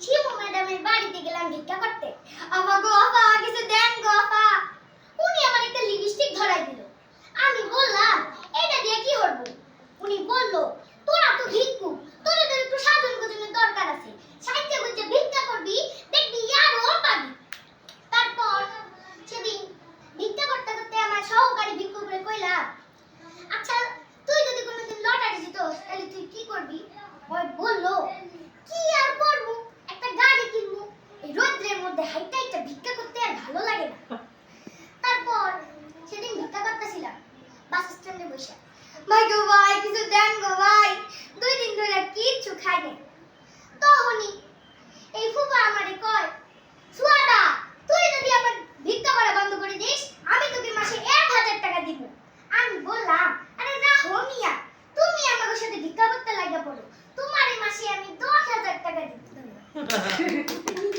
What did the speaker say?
শিবু ম্যাডামের বাড়িতে গেলাম মধ্যে হাইটা হাইটা ভিক্ষা করতে আর ভালো লাগে না। তারপর সেদিন ভিক্ষা করতেছিলাম, বাস স্ট্যান্ডে বসে। ভাই গো ভাই, কিছু দেন গো ভাই, দুই দিন ধরে কিচ্ছু খাই নাই। তখনই এই ফুফা আমারে কয়, সুয়াদা, তুই যদি আমার ভিক্ষা করা বন্ধ করে দিস, আমি তোকে মাসে এক হাজার টাকা দিব। আমি বললাম, আরে রাহো মিয়া, তুমি আমার সাথে ভিক্ষা করতে লাগা পড়ো। তোমার এই মাসে আমি দশ হাজার টাকা দিব।